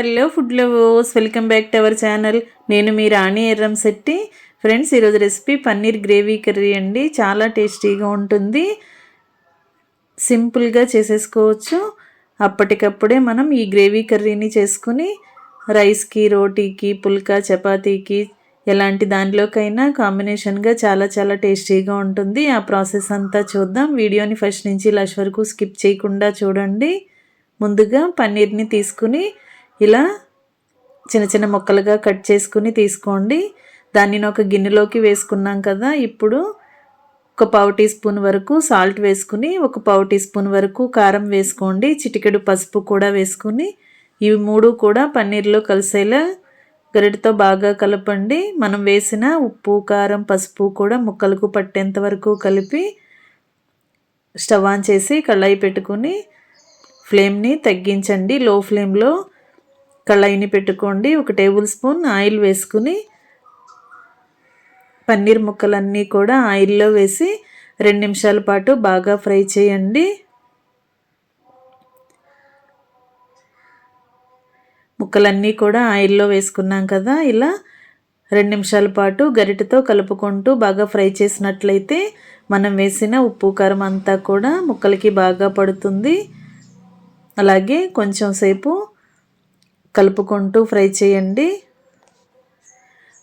Hello food lovers welcome back to our channel. నేను మీ Rani Yerram Shetty. Friends ఈరోజు రెసిపీ పన్నీర్ గ్రేవీ కర్రీ అండి. చాలా టేస్టీగా ఉంటుంది. సింపుల్గా చేసేసుకోవచ్చు. అప్పటికప్పుడే మనం ఈ గ్రేవీ కర్రీని చేసుకుని రైస్కి రోటీకి పుల్కా చపాతీకి ఎలాంటి దానిలోకైనా కాంబినేషన్గా చాలా చాలా టేస్టీగా ఉంటుంది. ఆ ప్రాసెస్ అంతా చూద్దాం. వీడియోని ఫస్ట్ నుంచి లాస్ట్ వరకు స్కిప్ చేయకుండా చూడండి. ముందుగా పన్నీర్ని తీసుకుని ఇలా చిన్న చిన్న ముక్కలుగా కట్ చేసుకుని తీసుకోండి. దానిని ఒక గిన్నెలోకి వేసుకున్నాం కదా ఇప్పుడు ఒక పావు టీ స్పూన్ వరకు సాల్ట్ వేసుకుని ఒక పావు టీ స్పూన్ వరకు కారం వేసుకోండి. చిటికెడు పసుపు కూడా వేసుకుని ఇవి మూడు కూడా పన్నీర్లో కలిసేలా గరిటతో బాగా కలపండి. మనం వేసిన ఉప్పు కారం పసుపు కూడా ముక్కలకు పట్టేంత వరకు కలిపి స్టవ్ ఆన్ చేసి కళాయి పెట్టుకుని ఫ్లేమ్ని తగ్గించండి. లో ఫ్లేమ్లో కళాయిని పెట్టుకోండి. ఒక టేబుల్ స్పూన్ ఆయిల్ వేసుకుని పన్నీర్ ముక్కలన్నీ కూడా ఆయిల్లో వేసి రెండు నిమిషాల పాటు బాగా ఫ్రై చేయండి. ముక్కలన్నీ కూడా ఆయిల్లో వేసుకున్నాం కదా. ఇలా రెండు నిమిషాల పాటు గరిటతో కలుపుకుంటూ బాగా ఫ్రై చేసినట్లయితే మనం వేసిన ఉప్పు కారం అంతా కూడా ముక్కలకి బాగా పడుతుంది. అలాగే కొంచెం సేపు కలుపుకుంటూ ఫ్రై చేయండి.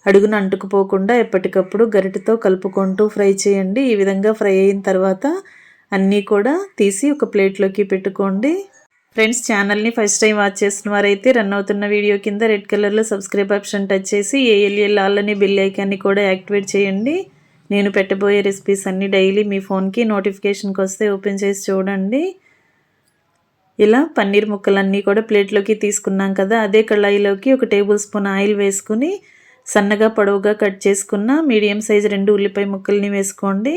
అడుగున అంటుకుపోకుండా ఎప్పటికప్పుడు గరిటతో కలుపుకుంటూ ఫ్రై చేయండి. ఈ విధంగా ఫ్రై అయిన తర్వాత అన్నీ కూడా తీసి ఒక ప్లేట్లోకి పెట్టుకోండి. ఫ్రెండ్స్ ఛానల్ని ఫస్ట్ టైం వాచ్ చేస్తున్న వారైతే రన్ అవుతున్న వీడియో కింద రెడ్ కలర్లో సబ్స్క్రైబ్ ఆప్షన్ టచ్ చేసి ఏఎల్ఎల్ ఆల్ని బిల్ ఐకాన్ని కూడా యాక్టివేట్ చేయండి. నేను పెట్టబోయే రెసిపీస్ అన్నీ డైలీ మీ ఫోన్కి నోటిఫికేషన్కి వస్తే ఓపెన్ చేసి చూడండి. ఇలా పన్నీర్ ముక్కలన్నీ కూడా ప్లేట్లోకి తీసుకున్నాం కదా అదే కళాయిలోకి ఒక టేబుల్ స్పూన్ ఆయిల్ వేసుకుని సన్నగా పొడవుగా కట్ చేసుకున్న మీడియం సైజ్ రెండు ఉల్లిపాయ ముక్కల్ని వేసుకోండి.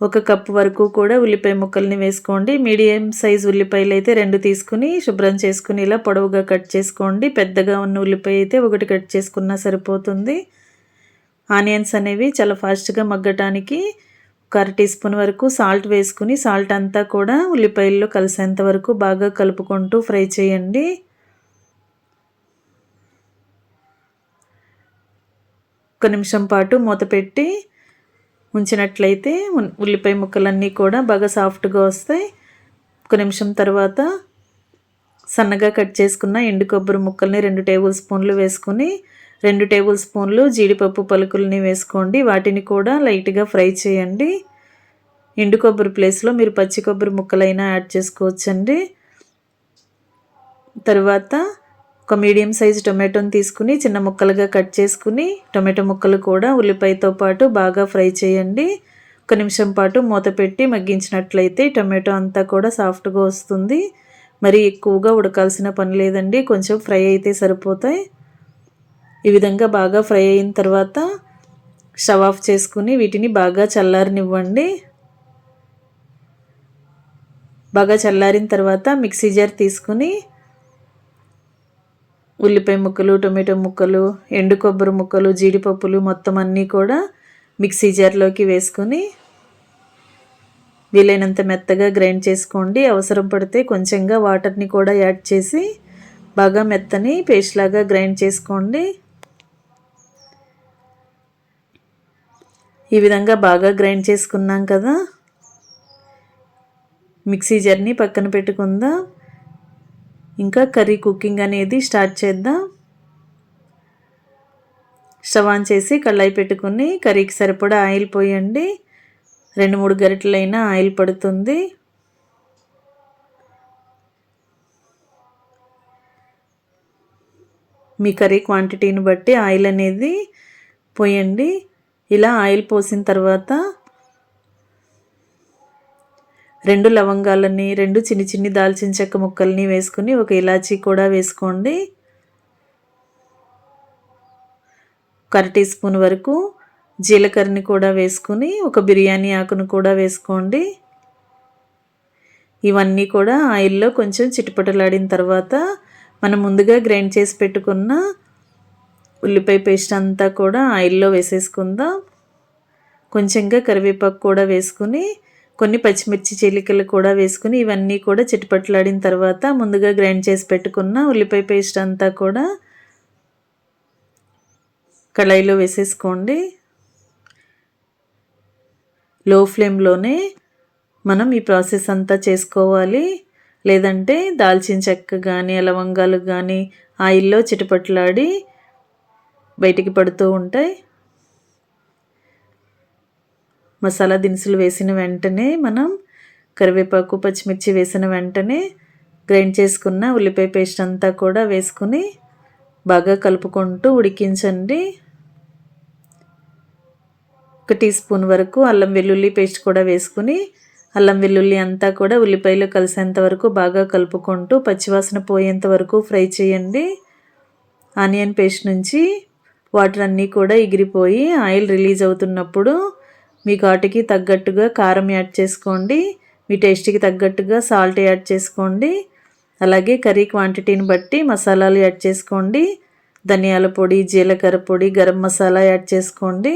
ఒక కప్పు వరకు కూడా ఉల్లిపాయ ముక్కల్ని వేసుకోండి. మీడియం సైజ్ ఉల్లిపాయలు అయితే రెండు తీసుకుని శుభ్రం చేసుకుని ఇలా పొడవుగా కట్ చేసుకోండి. పెద్దగా ఉన్న ఉల్లిపాయ అయితే ఒకటి కట్ చేసుకున్నా సరిపోతుంది. ఆనియన్స్ అనేవి చాలా ఫాస్ట్గా మగ్గటానికి ఒక అర టీ స్పూన్ వరకు సాల్ట్ వేసుకుని సాల్ట్ అంతా కూడా ఉల్లిపాయల్లో కలిసేంత వరకు బాగా కలుపుకుంటూ ఫ్రై చేయండి. ఒక నిమిషం పాటు మూత పెట్టి ఉంచినట్లయితే ఉల్లిపాయ ముక్కలన్నీ కూడా బాగా సాఫ్ట్గా వస్తాయి. ఒక నిమిషం తర్వాత సన్నగా కట్ చేసుకున్న ఎండు కొబ్బరి ముక్కల్ని రెండు టేబుల్ స్పూన్లు వేసుకుని రెండు టేబుల్ స్పూన్లు జీడిపప్పు పలుకుల్ని వేసుకోండి. వాటిని కూడా లైట్గా ఫ్రై చేయండి. ఎండు కొబ్బరి ప్లేస్లో మీరు పచ్చి కొబ్బరి ముక్కలైనా యాడ్ చేసుకోవచ్చండి. తర్వాత ఒక మీడియం సైజ్ టొమాటోని తీసుకుని చిన్న ముక్కలుగా కట్ చేసుకుని టొమాటో ముక్కలు కూడా ఉల్లిపాయతో పాటు బాగా ఫ్రై చేయండి. ఒక నిమిషం పాటు మూత పెట్టి మగ్గించినట్లయితే టొమాటో అంతా కూడా సాఫ్ట్గా వస్తుంది. మరి ఎక్కువగా ఉడకాల్సిన పని లేదండి. కొంచెం ఫ్రై అయితే సరిపోతాయి. ఈ విధంగా బాగా ఫ్రై అయిన తర్వాత స్టవ్ ఆఫ్ చేసుకుని వీటిని బాగా చల్లారనివ్వండి. బాగా చల్లారిన తర్వాత మిక్సీ జార్ తీసుకుని ఉల్లిపాయ ముక్కలు టొమాటో ముక్కలు ఎండు కొబ్బరి ముక్కలు జీడిపప్పులు మొత్తం అన్నీ కూడా మిక్సీ జార్లోకి వేసుకొని వీలైనంత మెత్తగా గ్రైండ్ చేసుకోండి. అవసరం పడితే కొంచెంగా వాటర్ని కూడా యాడ్ చేసి బాగా మెత్తని పేస్ట్ లాగా గ్రైండ్ చేసుకోండి. ఈ విధంగా బాగా గ్రైండ్ చేసుకున్నాం కదా. మిక్సీ జర్నీ పక్కన పెట్టుకుందాం. ఇంకా కర్రీ కుకింగ్ అనేది స్టార్ట్ చేద్దాం. స్టవ్ ఆన్ చేసి కళ్ళాయి పెట్టుకుని కర్రీకి సరిపడా ఆయిల్ పోయండి. రెండు మూడు గరిటెలైనా ఆయిల్ పడుతుంది. మీ కర్రీ క్వాంటిటీని బట్టి ఆయిల్ అనేది పోయండి. ఇలా ఆయిల్ పోసిన తర్వాత రెండు లవంగాలని రెండు చిన్ని చిన్ని దాల్చిన చెక్క ముక్కల్ని వేసుకుని ఒక ఇలాచీ కూడా వేసుకోండి. ఒక టీ స్పూన్ వరకు జీలకర్రని కూడా వేసుకుని ఒక బిర్యానీ ఆకును కూడా వేసుకోండి. ఇవన్నీ కూడా ఆయిల్లో కొంచెం చిటపటలాడిన తర్వాత మనం ముందుగా గ్రైండ్ చేసి పెట్టుకున్న ఉల్లిపాయ పేస్ట్ అంతా కూడా ఆయిల్లో వేసేసుకుందాం. కొంచెంగా కరివేపాకు కూడా వేసుకుని కొన్ని పచ్చిమిర్చి చీలికలు కూడా వేసుకుని ఇవన్నీ కూడా చిట్టుపట్లాడిన తర్వాత ముందుగా గ్రైండ్ చేసి పెట్టుకున్న ఉల్లిపాయ పేస్ట్ అంతా కూడా కళాయిలో వేసేసుకోండి. లో ఫ్లేమ్లోనే మనం ఈ ప్రాసెస్ అంతా చేసుకోవాలి. లేదంటే దాల్చిన చెక్క కానీ లవంగాలు కానీ ఆయిల్లో చిటపట్లాడి బయటికి పడుతూ ఉంటాయి మసాలా దినుసులు వేసిన వెంటనే మనం కరివేపాకు పచ్చిమిర్చి వేసిన వెంటనే గ్రైండ్ చేసుకున్న ఉల్లిపాయ పేస్ట్ అంతా కూడా వేసుకుని బాగా కలుపుకుంటూ ఉడికించండి. ఒక టీ స్పూన్ వరకు అల్లం వెల్లుల్లి పేస్ట్ కూడా వేసుకుని అల్లం వెల్లుల్లి అంతా కూడా ఉల్లిపాయలు కలిసేంత వరకు బాగా కలుపుకుంటూ పచ్చివాసన పోయేంత వరకు ఫ్రై చేయండి. ఆనియన్ పేస్ట్ నుంచి వాటర్ అన్నీ కూడా ఎగిరిపోయి ఆయిల్ రిలీజ్ అవుతున్నప్పుడు మీ ఘాటుకి తగ్గట్టుగా కారం యాడ్ చేసుకోండి. మీ టేస్ట్కి తగ్గట్టుగా సాల్ట్ యాడ్ చేసుకోండి. అలాగే కర్రీ క్వాంటిటీని బట్టి మసాలాలు యాడ్ చేసుకోండి. ధనియాల పొడి జీలకర్ర పొడి గరం మసాలా యాడ్ చేసుకోండి.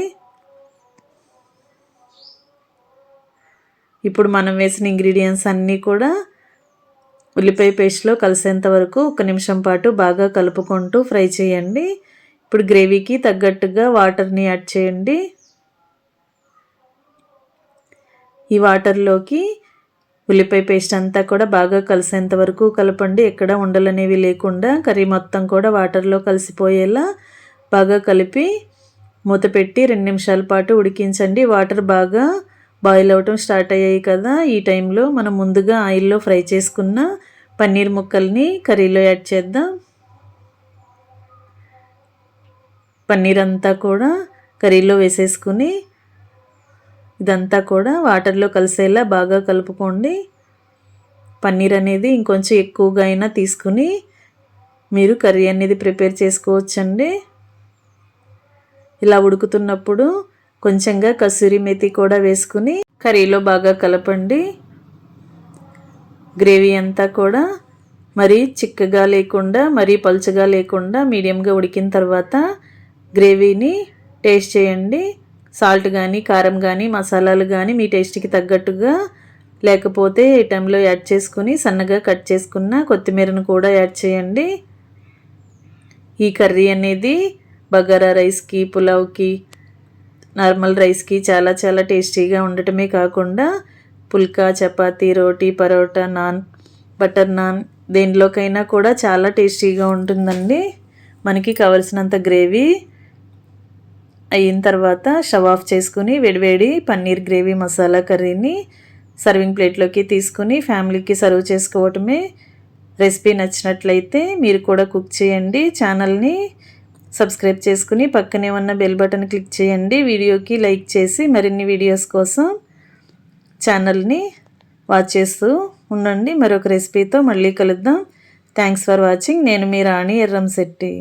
ఇప్పుడు మనం వేసిన ఇంగ్రీడియంట్స్ అన్నీ కూడా ఉల్లిపాయ పేస్ట్లో కలిసేంత వరకు ఒక నిమిషం పాటు బాగా కలుపుకుంటూ ఫ్రై చేయండి. ఇప్పుడు గ్రేవీకి తగ్గట్టుగా వాటర్ని యాడ్ చేయండి. ఈ వాటర్లోకి ఉల్లిపాయ పేస్ట్ అంతా కూడా బాగా కలిసేంత వరకు కలపండి. ఎక్కడ ఉండలనేవి లేకుండా కర్రీ మొత్తం కూడా వాటర్లో కలిసిపోయేలా బాగా కలిపి మూత పెట్టి రెండు నిమిషాల పాటు ఉడికించండి. వాటర్ బాగా బాయిల్ అవటం స్టార్ట్ అయ్యాయి కదా. ఈ టైంలో మనం ముందుగా ఆయిల్లో ఫ్రై చేసుకున్న పన్నీర్ ముక్కల్ని కర్రీలో యాడ్ చేద్దాం. పన్నీర్ అంతా కూడా కర్రీలో వేసేసుకుని ఇదంతా కూడా వాటర్లో కలిసేలా బాగా కలుపుకోండి. పన్నీర్ అనేది ఇంకొంచెం ఎక్కువగా అయినా తీసుకుని మీరు కర్రీ అనేది ప్రిపేర్ చేసుకోవచ్చండి. ఇలా ఉడుకుతున్నప్పుడు కొంచెంగా కసూరి మెతి కూడా వేసుకుని కర్రీలో బాగా కలపండి. గ్రేవీ అంతా కూడా మరీ చిక్కగా లేకుండా మరీ పలుచగా లేకుండా మీడియంగా ఉడికిన తర్వాత గ్రేవీని టేస్ట్ చేయండి. సాల్ట్ కానీ కారం కానీ మసాలాలు కానీ మీ టేస్ట్కి తగ్గట్టుగా లేకపోతే ఈ టైంలో యాడ్ చేసుకుని సన్నగా కట్ చేసుకున్న కొత్తిమీరను కూడా యాడ్ చేయండి. ఈ కర్రీ అనేది బగారా రైస్కి పులావ్కి నార్మల్ రైస్కి చాలా చాలా టేస్టీగా ఉండటమే కాకుండా పుల్కా చపాతీ రోటీ పరోటా నాన్ బటర్ నాన్ దేనిలోకైనా కూడా చాలా టేస్టీగా ఉంటుందండి. మనకి కావలసినంత గ్రేవీ అయిన తర్వాత షవ్ ఆఫ్ చేసుకుని వేడివేడి పన్నీర్ గ్రేవీ మసాలా కర్రీని సర్వింగ్ ప్లేట్లోకి తీసుకుని ఫ్యామిలీకి సర్వ్ చేసుకోవటమే రెసిపీ నచ్చినట్లయితే మీరు కూడా కుక్ చేయండి. ఛానల్ని సబ్స్క్రైబ్ చేసుకుని పక్కనే ఉన్న బెల్ బటన్ క్లిక్ చేయండి. వీడియోకి లైక్ చేసి మరిన్ని వీడియోస్ కోసం ఛానల్ని వాచ్ చేస్తూ ఉండండి. మరొక రెసిపీతో మళ్ళీ కలుద్దాం. Thanks for watching. నేను మీ రాణి ఎర్రంశెట్టి